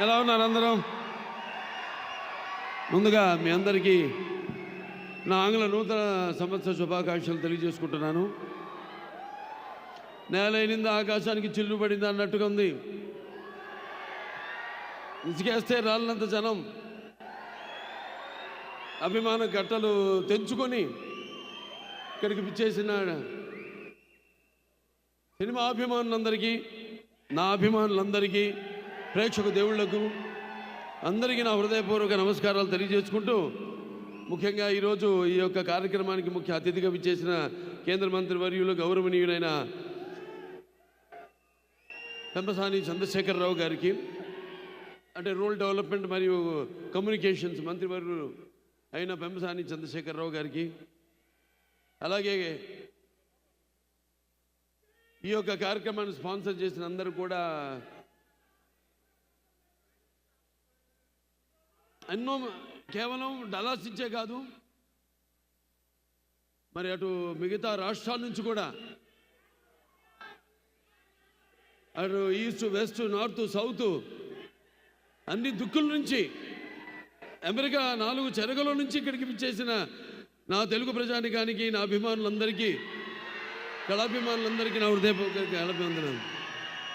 ఎలా ఉన్నారు అందరం? ముందుగా మీ అందరికీ నా ఆంగ్ల నూతన సంవత్సర శుభాకాంక్షలు తెలియజేసుకుంటున్నాను. నేలైనింది ఆకాశానికి చిల్లు పడింది అన్నట్టుగా ఉంది. ఇసుకేస్తే రాలినంత జనం అభిమాన గట్టలు తెంచుకొని ఇక్కడికి పిచ్చేసిన సినిమా అభిమానులందరికీ నా అభిమానులందరికీ ప్రేక్షక దేవుళ్ళకు అందరికీ నా హృదయపూర్వక నమస్కారాలు తెలియజేసుకుంటూ ముఖ్యంగా ఈరోజు ఈ యొక్క కార్యక్రమానికి ముఖ్య అతిథిగా విచ్చేసిన కేంద్ర మంత్రి వర్యులు గౌరవనీయులైన పెంపసాని చంద్రశేఖరరావు గారికి అంటే రూరల్ డెవలప్మెంట్ మరియు కమ్యూనికేషన్స్ మంత్రివర్యులు అయిన పెంపసాని చంద్రశేఖరరావు గారికి అలాగే ఈ యొక్క కార్యక్రమాన్ని స్పాన్సర్ చేసిన అందరూ కూడా ఎన్నో కేవలం డలాస్ ఇచ్చే కాదు. మరి అటు మిగతా రాష్ట్రాల నుంచి కూడా. అటు ఈస్ట్ వెస్ట్ నార్త్ సౌత్ అన్ని దుక్కుల నుంచి అమెరికా నాలుగు చెరగల నుంచి ఇక్కడికి పిచ్చేసిన నా తెలుగు ప్రజానికానికి నా అభిమానులందరికీ కళాభిమానులందరికీ నా హృదయపూర్వక కళాభివందనాలు.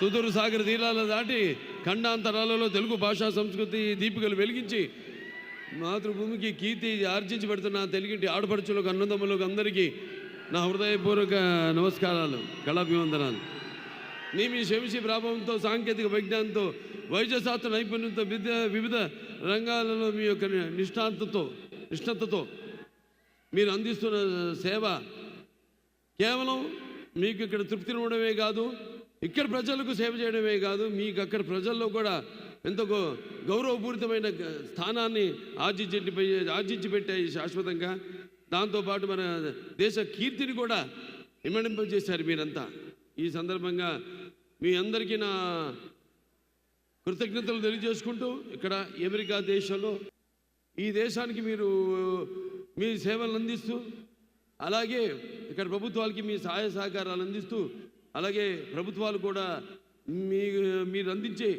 సుదూర సాగర తీరాల దాటి ఖండాంతరాలలో తెలుగు భాషా సంస్కృతి దీపికలు వెలిగించి మాతృభూమికి కీర్తి ఆర్జించి పెడుతున్న తెలుగింటి ఆడపడుచులకు అన్నదమ్ములకు అందరికీ నా హృదయపూర్వక నమస్కారాలు కళాభివందనాలు. నీ మీ శంసి ప్రభావంతో సాంకేతిక విజ్ఞానంతో వైద్యశాస్త్ర నైపుణ్యంతో విద్య వివిధ రంగాలలో మీ యొక్క నిష్ణాంతతో నిష్ణతతో మీరు అందిస్తున్న సేవ కేవలం మీకు ఇక్కడ తృప్తినివ్వడమే కాదు ఇక్కడ ప్రజలకు సేవ చేయడమే కాదు మీకు అక్కడ ప్రజల్లో కూడా ఎంతో గౌరవపూరితమైన స్థానాన్ని ఆర్జించి ఆర్జించి పెట్టాయి శాశ్వతంగా. దాంతోపాటు మన దేశ కీర్తిని కూడా ఇమ్మడింపజేశారు మీరంతా. ఈ సందర్భంగా మీ అందరికీ నా కృతజ్ఞతలు తెలియజేసుకుంటూ ఇక్కడ అమెరికా దేశంలో ఈ దేశానికి మీరు మీ సేవలను అందిస్తూ అలాగే ఇక్కడ ప్రభుత్వాలకి మీ సహాయ సహకారాలు అందిస్తూ అలాగే ప్రభుత్వాలు కూడా మీ మీరు అందించే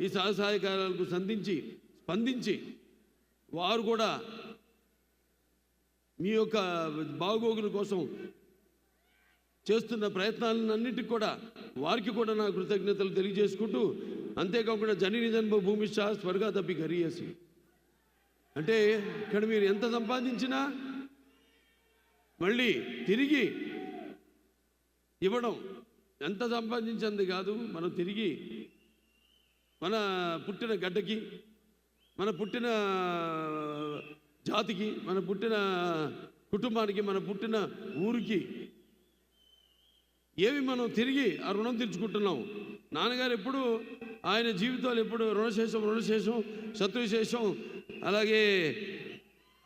ఈ సహాయ సహాయకారాలకు సంధించి స్పందించి వారు కూడా మీ యొక్క బాగోగుల కోసం చేస్తున్న ప్రయత్నాలన్నిటికి కూడా వారికి కూడా నా కృతజ్ఞతలు తెలియజేసుకుంటూ అంతేకాకుండా జనని జన్మ షా స్వర్గా తప్పి గరియేసి అంటే ఇక్కడ మీరు ఎంత సంపాదించినా మళ్ళీ తిరిగి ఇవ్వడం ఎంత సంపాదించింది కాదు మనం తిరిగి మన పుట్టిన గడ్డకి మన పుట్టిన జాతికి మన పుట్టిన కుటుంబానికి మన పుట్టిన ఊరికి ఏమి మనం తిరిగి ఆ రుణం తీర్చుకుంటున్నాం? నాన్నగారు ఎప్పుడు ఆయన జీవితాలు ఎప్పుడు రుణశేషం రుణశేషం శత్రుశేషం అలాగే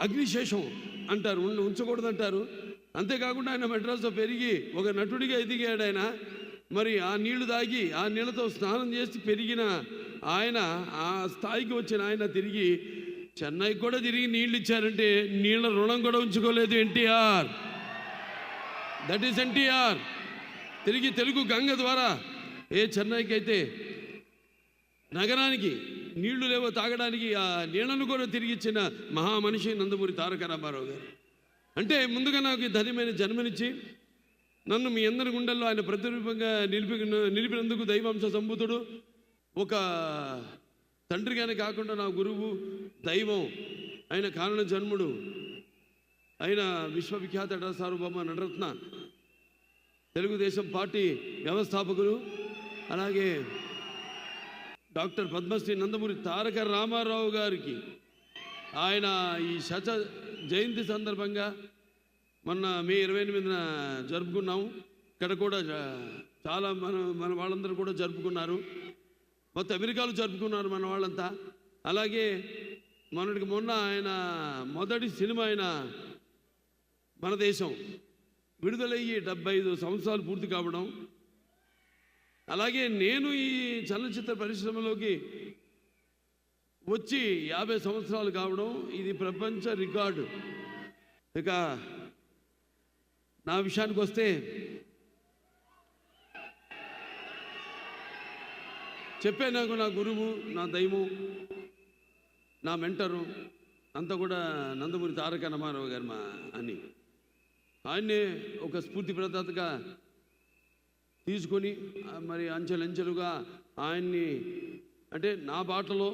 అగ్నిశేషం అంటారు. ఉంచకూడదు ఉంచకూడదంటారు. అంతేకాకుండా ఆయన మెడ్రాస్లో పెరిగి ఒక నటుడిగా ఎదిగాడు ఆయన. మరి ఆ నీళ్ళు తాగి ఆ నీళ్ళతో స్నానం చేసి పెరిగిన ఆయన ఆ స్థాయికి వచ్చిన ఆయన తిరిగి చెన్నైకి కూడా తిరిగి నీళ్ళు ఇచ్చారంటే నీళ్ళ రుణం కూడా ఉంచుకోలేదు ఎన్టీఆర్. That is NTR. తిరిగి తెలుగు గంగ ద్వారా ఏ చెన్నైకి అయితే నగరానికి నీళ్ళు లేవో తాగడానికి ఆ నీళ్ళను కూడా తిరిగి ఇచ్చిన మహామనిషి నందమూరి తారక రామారావు గారు. అంటే ముందుగా నాకు ధన్యమైన జన్మనిచ్చి నన్ను మీ అందరి గుండెల్లో ఆయన ప్రతిరూపంగా నిలిపి నిలిపినందుకు దైవాంశ సంభూతుడు. ఒక తండ్రిగానే కాకుండా నా గురువు దైవం ఆయన కారణ జన్ముడు ఆయన విశ్వవిఖ్యాత సార్వభౌమ నటరత్న తెలుగుదేశం పార్టీ వ్యవస్థాపకులు అలాగే డాక్టర్ పద్మశ్రీ నందమూరి తారక రామారావు గారికి ఆయన ఈ శత జయంతి సందర్భంగా మొన్న మే ఇరవై ఎనిమిదిన జరుపుకున్నాము. ఇక్కడ కూడా చాలా మన మన వాళ్ళందరూ కూడా జరుపుకున్నారు. మొత్తం అమెరికాలో జరుపుకున్నారు మన వాళ్ళంతా. అలాగే మొన్నటికి మొన్న ఆయన మొదటి సినిమా ఆయన మన దేశం విడుదలయ్యి డెబ్బై ఐదు సంవత్సరాలు పూర్తి కావడం. అలాగే నేను ఈ చలనచిత్ర పరిశ్రమలోకి వచ్చి యాభై సంవత్సరాలు కావడం. ఇది ప్రపంచ రికార్డు. ఇక నా విషయానికి వస్తే చెప్పే నాకు నా గురువు నా దైవం నా మెంటరు అంతా కూడా నందమూరి తారక రామారావు గారు మా అని ఆయన్నే ఒక స్ఫూర్తి ప్రదాతగా తీసుకొని మరి అంచెలంచెలుగా ఆయన్ని అంటే నా బాటలో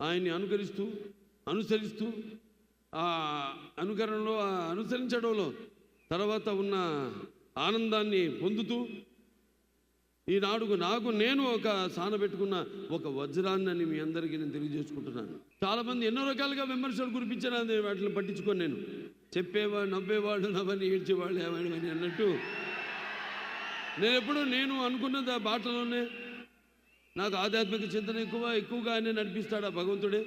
ఆయన్ని అనుకరిస్తూ అనుసరిస్తూ ఆ అనుకరణలో అనుసరించడంలో తర్వాత ఉన్న ఆనందాన్ని పొందుతూ ఈనాడుకు నాకు నేను ఒక సాన పెట్టుకున్న ఒక వజ్రాన్ని మీ అందరికీ నేను తెలియజేసుకుంటున్నాను. చాలామంది ఎన్నో రకాలుగా విమర్శలు కురిపించారు వాటిని పట్టించుకొని నేను. చెప్పేవాడు నవ్వేవాడు నవ్వని ఏడ్చేవాళ్ళు ఏమని అని అన్నట్టు నేను ఎప్పుడు నేను అనుకున్నది ఆ బాటలోనే. నాకు ఆధ్యాత్మిక చింతన ఎక్కువ ఎక్కువగా ఆయన నడిపిస్తాడు ఆ భగవంతుడే.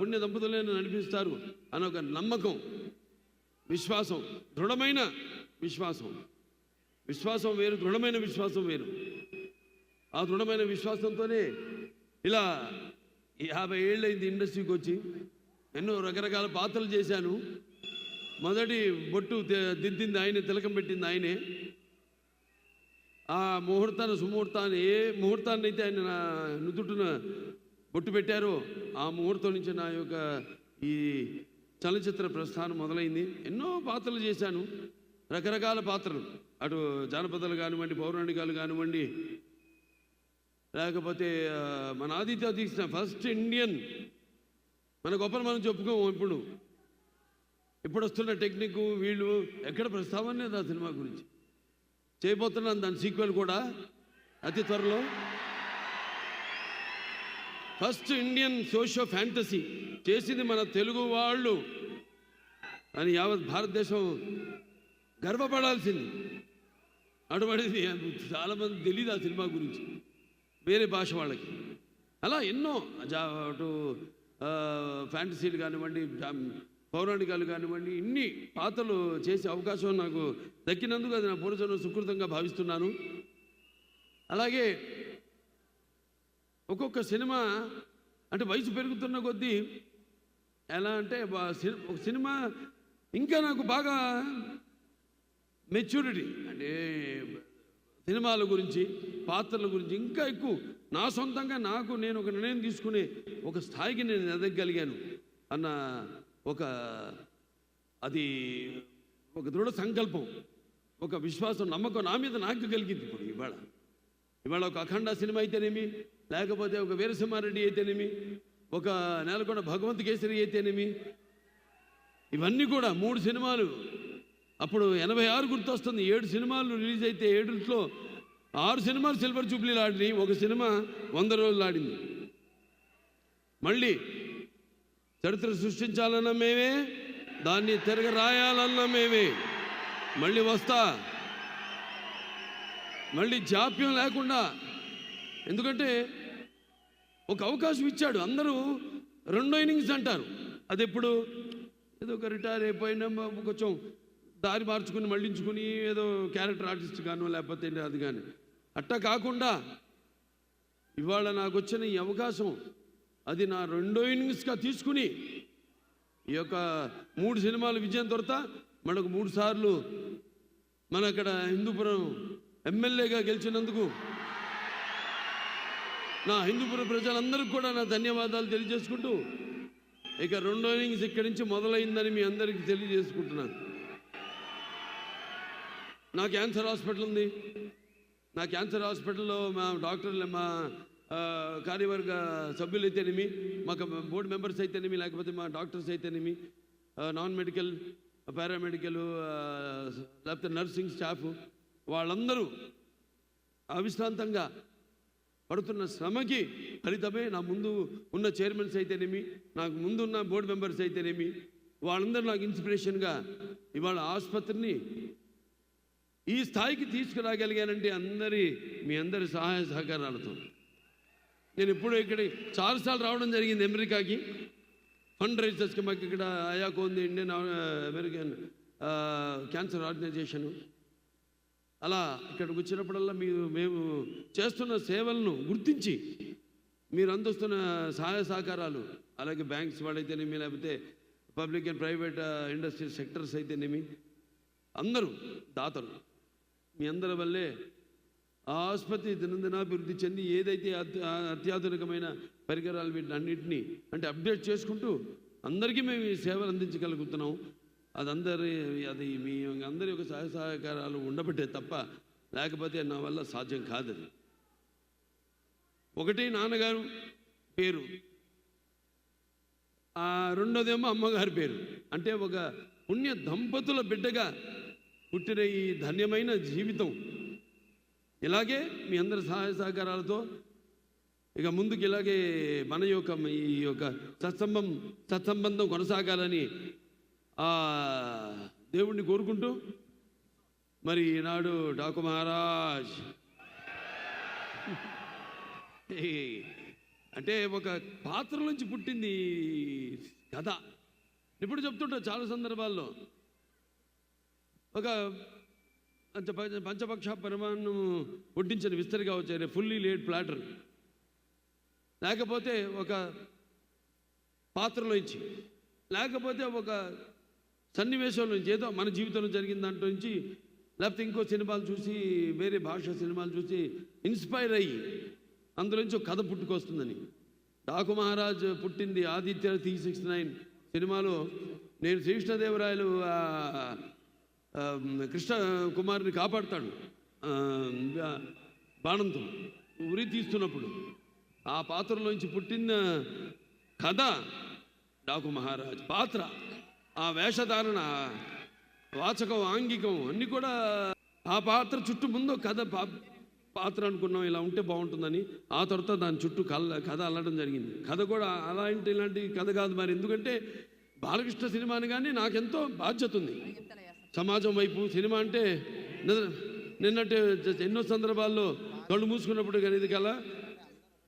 పుణ్య దంపతులే నడిపిస్తారు అని ఒక నమ్మకం. విశ్వాసం దృఢమైన విశ్వాసం. విశ్వాసం వేరు దృఢమైన విశ్వాసం వేరు. ఆ దృఢమైన విశ్వాసంతోనే ఇలా యాభై ఏళ్ళైంది ఇండస్ట్రీకి వచ్చి. ఎన్నో రకరకాల పాత్రలు చేశాను. మొదటి బొట్టు దిద్దింది ఆయనే తిలకం పెట్టింది ఆయనే. ఆ ముహూర్తాన్ని సుముహూర్తాన్ని ఏ ముహూర్తాన్ని అయితే ఆయన నా నుదుటిన బొట్టు పెట్టారో ఆ ముహూర్తం నుంచి నా యొక్క ఈ చలనచిత్ర ప్రస్థానం మొదలైంది. ఎన్నో పాత్రలు చేశాను. రకరకాల పాత్రలు. అటు జానపదాలు కానివ్వండి పౌరాణికాలు కానివ్వండి. లేకపోతే మన ఆదిత్య తీసిన ఫస్ట్ ఇండియన్. మన గొప్పలు మనం చెప్పుకోము ఇప్పుడు. ఇప్పుడు వస్తున్న టెక్నిక్ వీళ్ళు ఎక్కడ ప్రస్తావన లేదు ఆ సినిమా గురించి. చేయబోతున్నాను దాని సీక్వెల్ కూడా అతి త్వరలో. ఫస్ట్ ఇండియన్ సోషో ఫ్యాంటసీ చేసింది మన తెలుగు వాళ్ళు. అని యావత్ భారతదేశం గర్వపడాల్సింది. అటువంటిది చాలామంది తెలియదు ఆ సినిమా గురించి. వేరే భాష వాళ్ళకి. అలా ఎన్నో జా అటు ఫ్యాంటసీలు కానివ్వండి జా- పౌరాణికాలు కానివ్వండి ఇన్ని పాత్రలు చేసే అవకాశం నాకు దక్కినందుకు అది నా పూర్వజన్మ సుకృతంగా భావిస్తున్నాను. అలాగే ఒక్కొక్క సినిమా అంటే వయసు పెరుగుతున్న కొద్దీ ఎలా అంటే ఒక సినిమా ఇంకా నాకు బాగా మెచ్యూరిటీ. అంటే సినిమాల గురించి పాత్రల గురించి ఇంకా ఎక్కువ. నా సొంతంగా నాకు నేను ఒక నిర్ణయం తీసుకునే ఒక స్థాయికి నేను ఎదగగలిగాను అన్న ఒక అది ఒక దృఢ సంకల్పం ఒక విశ్వాసం నమ్మకం నా మీద నాకు కలిగింది ఇప్పుడు ఇవాళ. ఇవాళ ఒక అఖండ సినిమా అయితేనేమి? లేకపోతే ఒక వీరసింహారెడ్డి అయితేనేమి? ఒక నెలకొండ భగవంత్ కేసరి అయితేనేమి? ఇవన్నీ కూడా మూడు సినిమాలు. అప్పుడు ఎనభై ఆరు గుర్తొస్తుంది. ఏడు సినిమాలు రిలీజ్ అయితే ఏడుట్లో ఆరు సినిమాలు సిల్వర్ జూబ్లీలు ఆడినాయి ఒక సినిమా వంద రోజులు ఆడింది. మళ్ళీ చరిత్ర సృష్టించాలన్న మేమే దాన్ని తిరగ రాయాలన్న మేమే. మళ్ళీ వస్తా. మళ్ళీ జాప్యం లేకుండా. ఎందుకంటే ఒక అవకాశం ఇచ్చాడు. అందరూ రెండో ఇన్నింగ్స్ అంటారు. అది ఎప్పుడు ఏదో ఒక రిటైర్ అయిపోయినా కొంచెం దారి మార్చుకుని మళ్ళించుకుని ఏదో క్యారెక్టర్ ఆర్టిస్ట్ గాను లేకపోతే అది కానీ అట్టా కాకుండా ఇవాళ నాకు వచ్చిన ఈ అవకాశం అది నా రెండో ఇన్నింగ్స్గా తీసుకుని ఈ యొక్క మూడు సినిమాలు విజయం దొరత మనకు మూడు సార్లు మన అక్కడ హిందూపురం ఎమ్మెల్యేగా గెలిచినందుకు నా హిందూపురం ప్రజలందరికీ కూడా నా ధన్యవాదాలు తెలియజేసుకుంటూ ఇక రెండో ఇన్నింగ్స్ ఇక్కడి నుంచి మొదలైందని మీ అందరికీ తెలియజేసుకుంటున్నాను. నా క్యాన్సర్ హాస్పిటల్ ఉంది. నా క్యాన్సర్ హాస్పిటల్లో మా డాక్టర్లు మా కార్యవర్గ సభ్యులు అయితేనేమి మాకు బోర్డు మెంబర్స్ అయితేనేమి లేకపోతే మా డాక్టర్స్ అయితేనేమి నాన్ మెడికల్ పారామెడికల్ లేకపోతే నర్సింగ్ స్టాఫ్ వాళ్ళందరూ అవిశ్రాంతంగా పడుతున్న శ్రమకి ఫలితమే నా ముందు ఉన్న చైర్మన్స్ అయితేనేమి నాకు ముందున్న బోర్డు మెంబర్స్ అయితేనేమి వాళ్ళందరూ నాకు ఇన్స్పిరేషన్గా ఇవాళ ఆసుపత్రిని ఈ స్థాయికి తీసుకురాగలిగానంటే అందరి మీ అందరి సహాయ సహకారాలతో. నేను ఇప్పుడు ఇక్కడ చాలాసార్లు రావడం జరిగింది అమెరికాకి. ఫండ్ రైజర్స్కి మాకు ఇక్కడ అయాకో ఉంది ఇండియన్ అమెరికన్ క్యాన్సర్ ఆర్గనైజేషను. అలా ఇక్కడికి వచ్చినప్పుడల్లా మీరు మేము చేస్తున్న సేవలను గుర్తించి మీరు అందిస్తున్న సహాయ సహకారాలు అలాగే బ్యాంక్స్ వాళ్ళైతేనేమి లేకపోతే public and private industry sectors అయితేనేమి అందరూ దాతలు. మీ అందరి వల్లే ఆ ఆసుపత్రి దినదినాభివృద్ధి చెంది ఏదైతే అత్య- అత్యాధునికమైన పరికరాలు వీటిని అన్నింటినీ అంటే అప్డేట్ చేసుకుంటూ అందరికీ మేము ఈ సేవలు అందించగలుగుతున్నాం. అది అది మీ అందరి యొక్క సహాయ సహకారాలు ఉండబట్టే తప్ప లేకపోతే నా వల్ల సాధ్యం కాదు ఒకటి నాన్నగారు పేరు. ఆ రెండోదేమో అమ్మగారి పేరు. అంటే ఒక పుణ్య దంపతుల బిడ్డగా పుట్టిన ఈ ధన్యమైన జీవితం. ఇలాగే మీ అందరి సహాయ సహకారాలతో ఇక ముందుకు ఇలాగే మన యొక్క ఈ యొక్క సత్సంబం సత్సంబంధం కొనసాగాలని దేవుణ్ణి కోరుకుంటూ మరి ఈనాడు డాకు మహారాజ్. అంటే ఒక పాత్ర నుంచి పుట్టింది కథ. ఇప్పుడు చెప్తుంటా చాలా సందర్భాల్లో. ఒక పంచ పంచపక్ష పరిమాణం వడ్డించిన విస్తరిగా వచ్చాయి ఫుల్లీ లేడ్ ప్లాటర్ లేకపోతే ఒక పాత్రలో ఇచ్చి లేకపోతే ఒక సన్నివేశం నుంచి ఏదో మన జీవితంలో జరిగిన దాంట్లో నుంచి లేకపోతే ఇంకో సినిమాలు చూసి వేరే భాష సినిమాలు చూసి ఇన్స్పైర్ అయ్యి అందులోంచి ఒక కథ పుట్టుకొస్తుందని. డాకు మహారాజ్ పుట్టింది ఆదిత్య త్రీ సిక్స్ నైన్ సినిమాలో. నేను శ్రీకృష్ణదేవరాయలు కృష్ణ కుమారుని కాపాడుతాడు బాణంతో ఉరి తీస్తున్నప్పుడు. ఆ పాత్రలోంచి పుట్టిన కథ డాకు మహారాజ్ పాత్ర. ఆ వేషధారణ వాచకం ఆంగికం అన్నీ కూడా ఆ పాత్ర చుట్టూ ముందు కథ పా పాత్ర అనుకున్నాం ఇలా ఉంటే బాగుంటుందని. ఆ తర్వాత దాని చుట్టూ కళ్ళ కథ అల్లడం జరిగింది. కథ కూడా అలాంటి ఇలాంటి కథ కాదు మరి. ఎందుకంటే బాలకృష్ణ సినిమాని కానీ నాకెంతో బాధ్యత ఉంది. సమాజం వైపు సినిమా అంటే నిద్ర నిన్నట్టే ఎన్నో సందర్భాల్లో కళ్ళు మూసుకున్నప్పుడు కానీ కళ ఉమ్,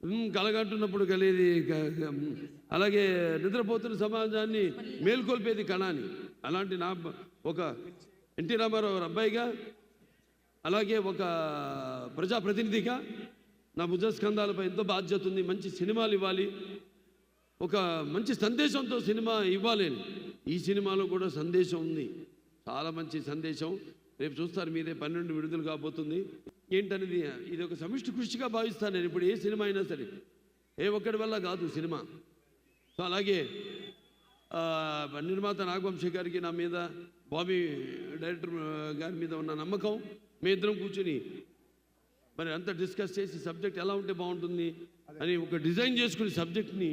కలగంటున్నప్పుడు కలిగేది అలాగే నిద్రపోతున్న సమాజాన్ని మేల్కొల్పేది కళ అని అలాంటి నా ఒక ఎన్టీ రామారావు అబ్బాయిగా అలాగే ఒక ప్రజాప్రతినిధిగా నా భుజస్కంధాలపై ఎంతో బాధ్యత ఉంది. మంచి సినిమాలు ఇవ్వాలి. ఒక మంచి సందేశంతో సినిమా ఇవ్వాలి ఈ సినిమాలో కూడా సందేశం ఉంది. చాలా మంచి సందేశం. రేపు చూస్తారు మీరే. పన్నెండు విడుదల కాబోతుంది. ఏంటనేది ఇది ఒక సమిష్టి కృషిగా భావిస్తాను నేను. ఇప్పుడు ఏ సినిమా అయినా సరే ఏ ఒక్కడి వల్ల కాదు సినిమా. సో అలాగే నిర్మాత నాగవంశీ గారికి నా మీద బాబీ డైరెక్టర్ గారి మీద ఉన్న నమ్మకం మీ ఇద్దరం కూర్చుని మరి అంతా డిస్కస్ చేసి సబ్జెక్ట్ ఎలా ఉంటే బాగుంటుంది అని ఒక డిజైన్ చేసుకుని సబ్జెక్ట్ని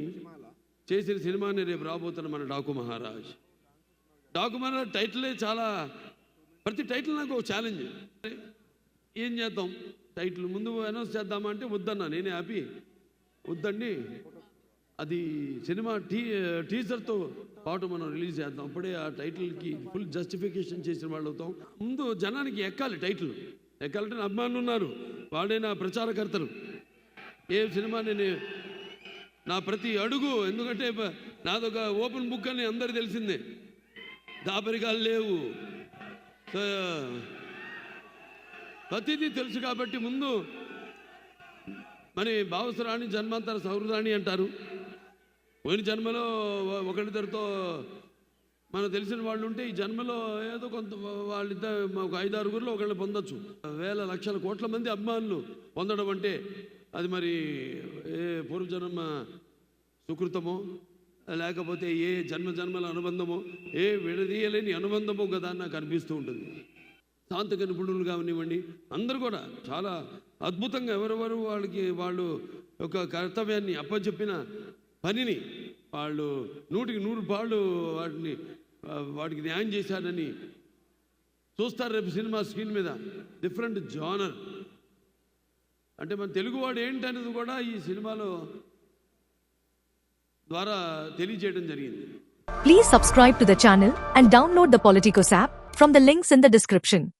చేసిన సినిమాని రేపు రాబోతున్న మన డాకు మహారాజ్. డాకు మహారాజ్ టైటిలే చాలా ప్రతి టైటిల్ నాకు ఒక ఛాలెంజ్ ఏం చేద్దాం? టైటిల్ ముందు అనౌన్స్ చేద్దామంటే వద్దన్నా నేనే ఆపి వద్దండి. అది సినిమా టీ టీజర్తో పాటు మనం రిలీజ్ చేద్దాం. అప్పుడే ఆ టైటిల్కి ఫుల్ జస్టిఫికేషన్ చేసిన వాళ్ళు అవుతాం. ముందు జనానికి ఎక్కాలి టైటిల్. ఎక్కాలంటే నా అభిమానులు ఉన్నారు. వాళ్ళే నా ప్రచారకర్తలు. ఏ సినిమా నేను నా ప్రతి అడుగు ఎందుకంటే నాదొక ఓపెన్ బుక్ అని అందరికి తెలిసిందే. దాపరికాలు లేవు. ప్రతిదీ తెలుసు కాబట్టి ముందు మరి భావసరాణి జన్మాంతర సౌహృదాన్ని అంటారు. పోయిన జన్మలో ఒకరిద్దరితో మనకు తెలిసిన వాళ్ళు ఉంటే ఈ జన్మలో ఏదో కొంత వాళ్ళిద్దరు ఒక ఐదు ఆరుగురిలో ఒకళ్ళు పొందొచ్చు. వేల లక్షల కోట్ల మంది అభిమానులు పొందడం అంటే అది మరి ఏ పూర్వజన్మ సుకృతమో లేకపోతే ఏ జన్మ జన్మల అనుబంధమో ఏ విడదీయలేని అనుబంధమో కదా నాకు అనిపిస్తూ ఉంటుంది. తాంత్రిక నిపుణులు కానివ్వండి అందరూ కూడా చాలా అద్భుతంగా ఎవరెవరు వాళ్ళకి వాళ్ళు ఒక కర్తవ్యాన్ని అప్పచెప్పిన పనిని వాళ్ళు నూటికి నూరు పాళ్ళు వాటిని వాటికి న్యాయం చేశాడని చూస్తారు రేపు సినిమా స్క్రీన్ మీద. Different genre. అంటే మన తెలుగువాడు ఏంటనేది కూడా ఈ సినిమాలో ద్వారా తెలియజేయడం జరిగింది. Please subscribe to the channel and download the Politicos app from the links in the description